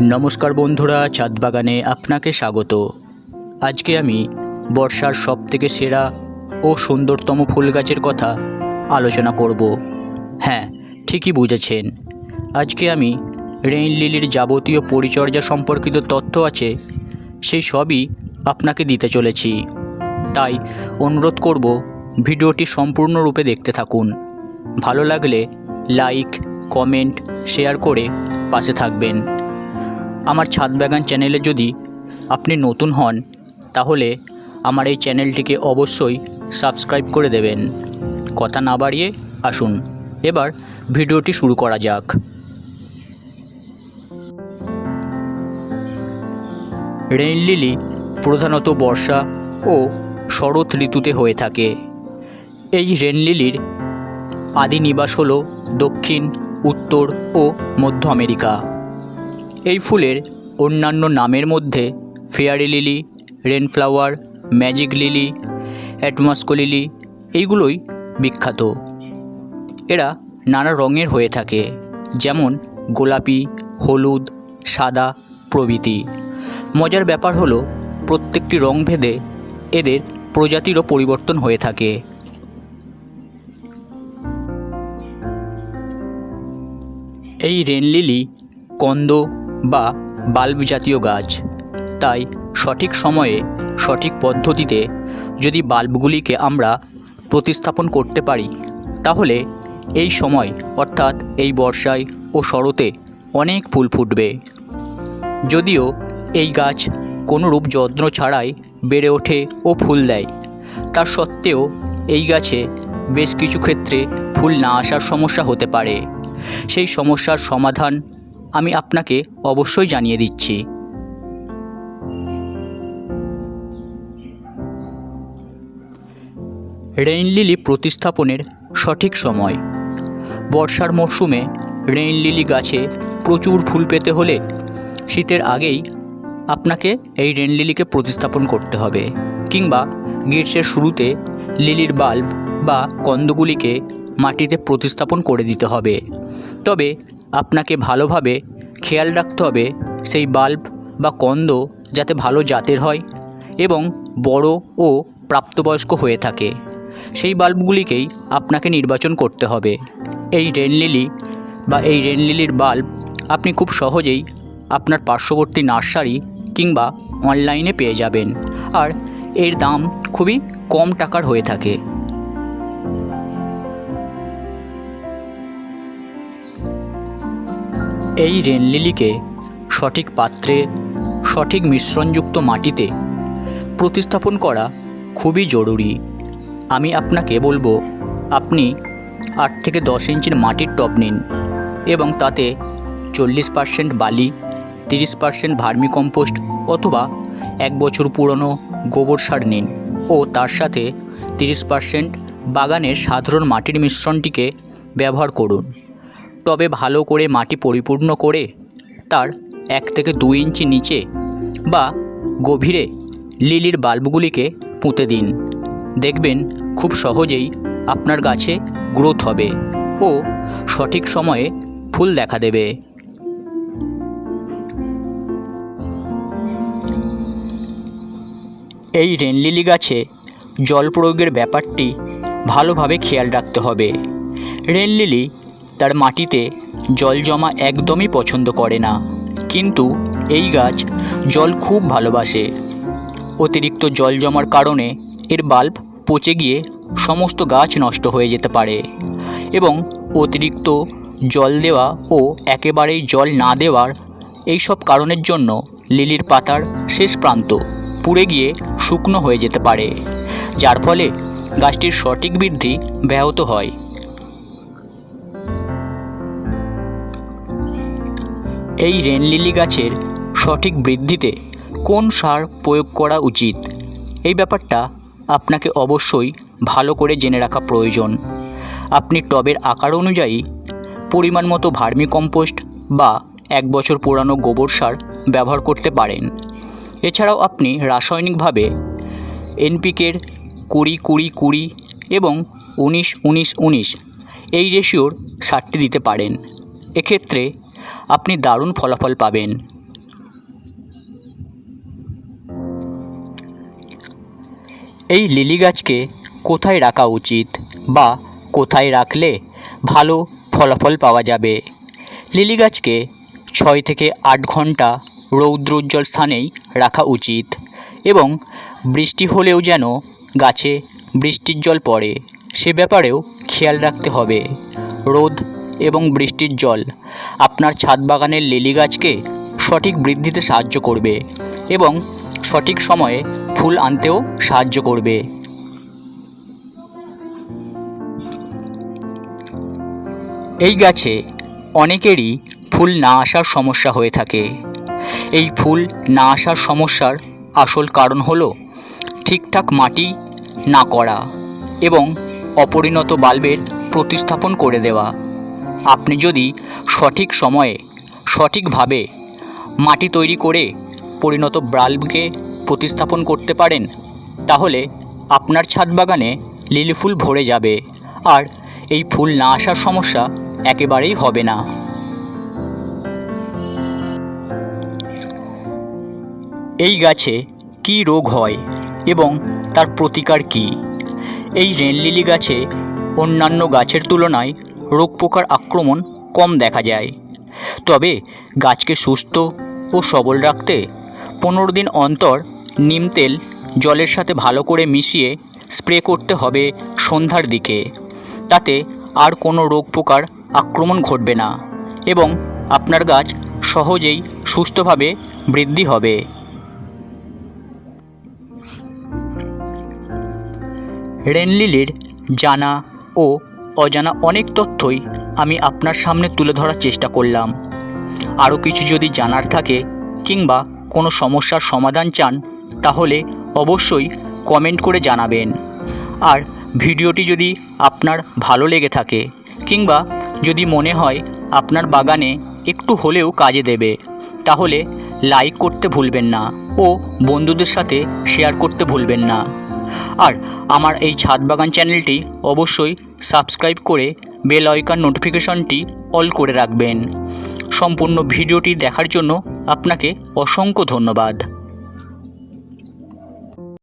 নমস্কার বন্ধুরা ছাদ বাগানে আপনাকে স্বাগত। আজকে আমি বর্ষার সব থেকে সেরা ও সুন্দরতম ফুল গাছের কথা আলোচনা করব। হ্যাঁ ঠিকই বুঝেছেন। আজকে আমি রেইন লিলির যাবতীয় পরিচর্যা সম্পর্কিত তথ্য আছে, সেই সবই আপনাকে দিতে চলেছি। তাই অনুরোধ করব ভিডিওটি সম্পূর্ণরূপে দেখতে থাকুন। ভালো লাগলে লাইক, কমেন্ট, শেয়ার করে পাশে থাকবেন। আমার ছাদ বাগান চ্যানেলে যদি আপনি নতুন হন, তাহলে আমার এই চ্যানেলটিকে অবশ্যই সাবস্ক্রাইব করে দেবেন। কথা না বাড়িয়ে আসুন। এবার ভিডিওটি শুরু করা যাক। রেইন লিলি প্রধানত বর্ষা ও শরৎ ঋতুতে হয়ে থাকে। এই রেন লিলির আদি নিবাস হল দক্ষিণ, উত্তর ও মধ্য আমেরিকা। এই ফুলের অন্যান্য নামের মধ্যে fairy lily, rainflower, magic lily, atamasco lily, এইগুলোই বিখ্যাত। এরা নানা রঙের হয়ে থাকে, যেমন গোলাপি, হলুদ, সাদা প্রভৃতি। মজার ব্যাপার হলো, প্রত্যেকটি রং ভেদে এদের প্রজাতিরও পরিবর্তন হয়ে থাকে। এই রেন লিলি, কন্দ বা বাল্ব জাতীয় গাছ। তাই সঠিক সময়ে সঠিক পদ্ধতিতে যদি বাল্বগুলিকে আমরা প্রতিস্থাপন করতে পারি, তাহলে এই সময়, অর্থাৎ এই বর্ষায় ও শরতে অনেক ফুল ফুটবে। যদিও এই গাছ কোনোরূপ যত্ন ছাড়াই বেড়ে ওঠে ও ফুল দেয় তার সত্ত্বেও এই গাছে বেশ কিছু ক্ষেত্রে ফুল না আসার সমস্যা হতে পারে। সেই সমস্যার সমাধান আমি আপনাকে অবশ্যই জানিয়ে দিচ্ছি। রেইন লিলি প্রতিস্থাপনের সঠিক সময়। বর্ষার মরশুমে রেইন লিলি গাছে প্রচুর ফুল পেতে হলে শীতের আগেই আপনাকে এই রেন লিলিকে প্রতিস্থাপন করতে হবে কিংবা গ্রীষ্মের শুরুতে লিলির বাল্ব বা কন্দগুলিকে মাটিতে প্রতিস্থাপন করে দিতে হবে। তবে আপনাকে ভালোভাবে খেয়াল রাখতে হবে সেই বাল্ব বা কন্দ যাতে ভালো জাতের হয় এবং বড় ও প্রাপ্তবয়স্ক হয়ে থাকে। সেই বাল্বগুলিকেই আপনাকে নির্বাচন করতে হবে। এই রেন লিলি বা এই রেন লিলির বাল্ব আপনি খুব সহজেই আপনার পার্শ্ববর্তী নার্সারি কিংবা অনলাইনে পেয়ে যাবেন। আর এর দাম খুবই কম টাকার হয়ে থাকে। এই রেন লিলিকে সঠিক পাত্রে, সঠিক মিশ্রণযুক্ত মাটিতে প্রতিস্থাপন করা খুবই জরুরি। আমি আপনাকে বলব, আপনি আট থেকে দশ ইঞ্চির মাটির টব নিন এবং তাতে চল্লিশ পার্সেন্ট বালি, তিরিশ পার্সেন্ট ভার্মি কম্পোস্ট অথবা এক বছর পুরনো গোবর সার নিন ও তার সাথে তিরিশ পার্সেন্ট বাগানের সাধারণ মাটির মিশ্রণটিকে ব্যবহার করুন। টবে ভালো করে মাটি পরিপূর্ণ করে তার এক থেকে দুই ইঞ্চি নিচে বা গভীরে লিলির বাল্বগুলিকে পুঁতে দিন। দেখবেন খুব সহজেই আপনার গাছে গ্রোথ হবে ও সঠিক সময়ে ফুল দেখা দেবে। এই রেনলিলি গাছে জল প্রয়োগের ব্যাপারটি ভালোভাবে খেয়াল রাখতে হবে। রেনলিলি তার মাটিতে জল জমা একদমই পছন্দ করে না। কিন্তু এই গাছ জল খুব ভালোবাসে। অতিরিক্ত জল জমার কারণে এর বাল্ব পচে গিয়ে সমস্ত গাছ নষ্ট হয়ে যেতে পারে এবং অতিরিক্ত জল দেওয়া ও একেবারেই জল না দেওয়ার এই সব কারণের জন্য লিলির পাতার শেষ প্রান্ত পুড়ে গিয়ে শুকনো হয়ে যেতে পারে, যার ফলে গাছটির সঠিক বৃদ্ধি ব্যাহত হয়। এই রেন লিলি গাছের সঠিক বৃদ্ধিতে কোন সার প্রয়োগ করা উচিত? এই ব্যাপারটা আপনাকে অবশ্যই ভালো করে জেনে রাখা প্রয়োজন। আপনি টবের আকার অনুযায়ী পরিমাণ মতো ভার্মি কম্পোস্ট বা এক বছর পুরানো গোবর সার ব্যবহার করতে পারেন। এছাড়াও আপনি রাসায়নিকভাবে এনপিকের কুড়ি কুড়ি কুড়ি এবং উনিশ উনিশ উনিশ এই রেশিওর সারটি দিতে পারেন। এক্ষেত্রে আপনি দারুণ ফলাফল পাবেন। এই লিলি গাছকে কোথায় রাখা উচিত বা কোথায় রাখলে ভালো ফলাফল পাওয়া যাবে? লিলি গাছকে ছয় থেকে আট ঘণ্টা রৌদ্রোজ্জ্বল স্থানেই রাখা উচিত এবং বৃষ্টি হলেও যেন গাছে বৃষ্টির জল পড়ে, সে ব্যাপারেও খেয়াল রাখতে হবে। রোদ এবং বৃষ্টির জল। আপনার ছাদ বাগানের লিলি গাছকে সঠিক বৃদ্ধিতে সাহায্য করবে এবং সঠিক সময়ে ফুল আনতেও সাহায্য করবে। এই গাছে অনেকেরই ফুল না আসার সমস্যা হয়ে থাকে। এই ফুল না আসার সমস্যার আসল কারণ হলো ঠিকঠাক মাটি না করা এবং অপরিণত বাল্বের প্রতিস্থাপন করে দেওয়া। আপনি যদি সঠিক সময়ে, সঠিকভাবে মাটি তৈরি করে পরিণত বাল্বকে প্রতিস্থাপন করতে পারেন, তাহলে আপনার ছাদ বাগানে লিলি ফুল ভরে যাবে। আর এই ফুল না আসার সমস্যা একেবারেই হবে না। এই গাছে কী রোগ হয় এবং তার প্রতিকার কী? এই রেনলিলি গাছে অন্যান্য গাছের তুলনায় রোগ পোকার আক্রমণ কম দেখা যায়। তবে গাছকে সুস্থ ও সবল রাখতে পনেরো দিন অন্তর নিম তেল জলের সাথে ভালো করে মিশিয়ে স্প্রে করতে হবে সন্ধ্যার দিকে। তাতে আর কোনো রোগ পোকার আক্রমণ ঘটবে না এবং আপনার গাছ সহজেই সুস্থভাবে বৃদ্ধি হবে। রেনলিলির জানা ও অজানা অনেক তথ্যই আমি আপনার সামনে তুলে ধরার চেষ্টা করলাম। আরও কিছু যদি জানার থাকে কিংবা কোনো সমস্যার সমাধান চান, তাহলে অবশ্যই কমেন্ট করে জানাবেন। আর ভিডিওটি যদি আপনার ভালো লেগে থাকে কিংবা যদি মনে হয় আপনার বাগানে একটু হলেও কাজে দেবে, তাহলে লাইক করতে ভুলবেন না ও বন্ধুদের সাথে শেয়ার করতে ভুলবেন না। আর আমার এই ছাদ বাগান চ্যানেলটি অবশ্যই সাবস্ক্রাইব করে বেল আইকন নোটিফিকেশনটি অল করে রাখবেন। সম্পূর্ণ ভিডিওটি দেখার জন্য আপনাকে অসংখ্য ধন্যবাদ।